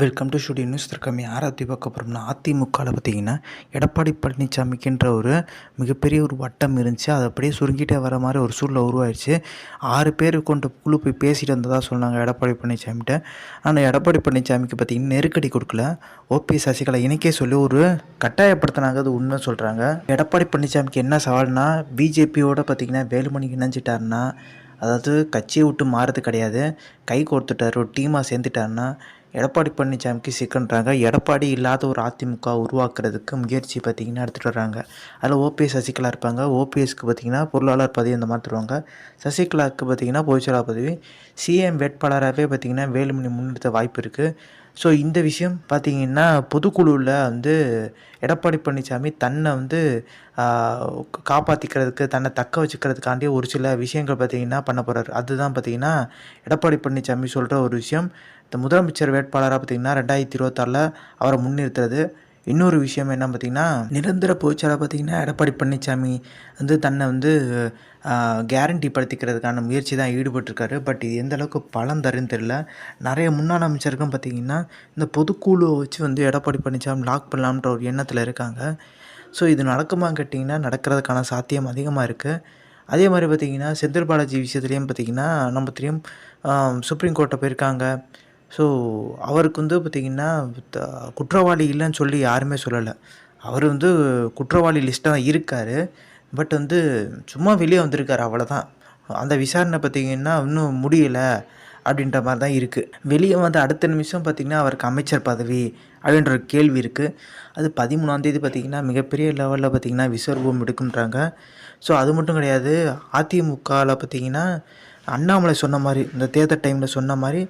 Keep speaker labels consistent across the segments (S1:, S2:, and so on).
S1: Welcome to studio news தற்கமே ஆராத்தி பார்க்க போகிறோம்னா அதிமுகவில் பார்த்தீங்கன்னா எடப்பாடி பழனிசாமிக்குன்ற ஒரு மிகப்பெரிய ஒரு வட்டம் இருந்துச்சு. அது அப்படியே சுருங்கிட்டே வர மாதிரி ஒரு சூழ்நிலை உருவாயிடுச்சு ஆறு பேர் கொண்ட குழு போய் பேசிட்டு வந்ததாக சொன்னாங்க எடப்பாடி பழனிசாமிகிட்ட. ஆனால் எடப்பாடி பழனிசாமிக்கு பார்த்தீங்கன்னா நெருக்கடி கொடுக்கல. ஓபி சசிகலா இணைக்கே சொல்லி ஒரு கட்டாயப்படுத்தினாங்க. அது உண்மை சொல்கிறாங்க எடப்பாடி பழனிசாமிக்கு என்ன சவால்னா பிஜேபியோட பார்த்தீங்கன்னா வேலுமணி இணைஞ்சிட்டாருன்னா அதாவது கட்சியை விட்டு மாறது கிடையாது. கை கோர்த்துட்டார் ஒரு டீமாக சேர்ந்துட்டாருன்னா எடப்பாடி பழனிசாமிக்கு சிக்கன்றாங்க. எடப்பாடி இல்லாத ஒரு அதிமுக உருவாக்குறதுக்கு முயற்சி பார்த்திங்கன்னா எடுத்துகிட்டு வராங்க. அதில் ஓபிஎஸ் சசிகலா இருப்பாங்க. ஓபிஎஸ்க்கு பார்த்திங்கன்னா பொருளாளர் பதவி அந்த மாதிரி தருவாங்க. சசிகலாவுக்கு பார்த்திங்கன்னா பொதுச்செயலாளர் பதவி. சிஎம் வேட்பாளராகவே பார்த்திங்கன்னா வேலுமணி முன்னிறுத்த வாய்ப்பு இருக்குது ஸோ இந்த விஷயம் பார்த்திங்கன்னா பொதுக்குழுவில் வந்து எடப்பாடி பழனிசாமி தன்னை வந்து காப்பாற்றிக்கிறதுக்கு தன்னை தக்க வச்சுக்கிறதுக்காண்டிய ஒரு சில விஷயங்கள் பார்த்திங்கன்னா பண்ண போகிறார் அதுதான் பார்த்திங்கன்னா எடப்பாடி பழனிசாமி சொல்கிற ஒரு விஷயம். இந்த முதலமைச்சர் வேட்பாளராக பார்த்திங்கன்னா ரெண்டாயிரத்தி இருபத்தாறில் அவரை முன்னிறுத்துறது. இன்னொரு விஷயம் என்ன பார்த்திங்கன்னா நிரந்தர பொதுச்செயலாக பார்த்திங்கன்னா எடப்பாடி பழனிசாமி வந்து தன்னை வந்து கேரண்டி படுத்திக்கிறதுக்கான முயற்சி தான் ஈடுபட்டிருக்காரு. பட் இது எந்த அளவுக்கு பலன் தருன்னு தெரில நிறைய முன்னாள் அமைச்சருக்கும் பார்த்திங்கன்னா இந்த பொதுக்குழுவை வச்சு வந்து எடப்பாடி பழனிசாமி லாக் பண்ணலாம்ன்ற ஒரு எண்ணத்தில் இருக்காங்க. ஸோ இது நடக்குமா கேட்டிங்கன்னா நடக்கிறதுக்கான சாத்தியம் அதிகமாக இருக்குது அதே மாதிரி பார்த்திங்கன்னா செந்தில் பாலாஜி விஷயத்துலேயும் பார்த்திங்கன்னா நம்ம தெரியும் சுப்ரீம் கோர்ட்டை போயிருக்காங்க. ஸோ அவருக்கு வந்து பார்த்திங்கன்னா குற்றவாளி இல்லைன்னு சொல்லி யாருமே சொல்லலை. அவர் வந்து குற்றவாளி லிஸ்ட்டாக தான் இருக்கார். பட் வந்து சும்மா வெளியே வந்திருக்கார் அவ்வளோதான் அந்த விசாரணை பார்த்திங்கன்னா இன்னும் முடியலை அப்படின்ற மாதிரி தான் இருக்குது வெளியே வந்து அடுத்த நிமிஷம் பார்த்திங்கன்னா அவருக்கு அமைச்சர் பதவி அப்படின்ற ஒரு கேள்வி இருக்குது அது பதிமூணாந்தேதி பார்த்திங்கன்னா மிகப்பெரிய லெவலில் பார்த்திங்கன்னா விசர்வம் எடுக்குன்றாங்க ஸோ அது மட்டும் கிடையாது. அதிமுகவில் பார்த்திங்கன்னா அண்ணாமலை சொன்ன மாதிரி இந்த தேர்தல் டைமில் சொன்ன மாதிரி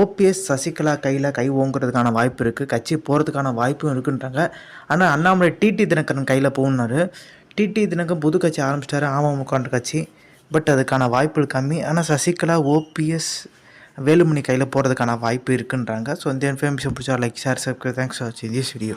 S1: ஓபிஎஸ் சசிகலா கையில் கை ஓங்குறதுக்கான வாய்ப்பு இருக்குது கட்சி போகிறதுக்கான வாய்ப்பும் இருக்குன்றாங்க. ஆனால் அண்ணாமலை டிடி தினகரன் கையில் போகணுன்னாரு டிடி தினகரன் புது கட்சி ஆரம்பிச்சிட்டாரு அமமுகன்ற கட்சி. பட் அதுக்கான வாய்ப்புகள் கம்மி. ஆனால் சசிகலா ஓபிஎஸ் வேலுமணி கையில் போகிறதுக்கான வாய்ப்பு இருக்குன்றாங்க. ஸோ இந்த இன்ஃபர்மேஷன் பிடிச்சா like share subscribe thanks for வாட்சிங் திஸ் வீடியோ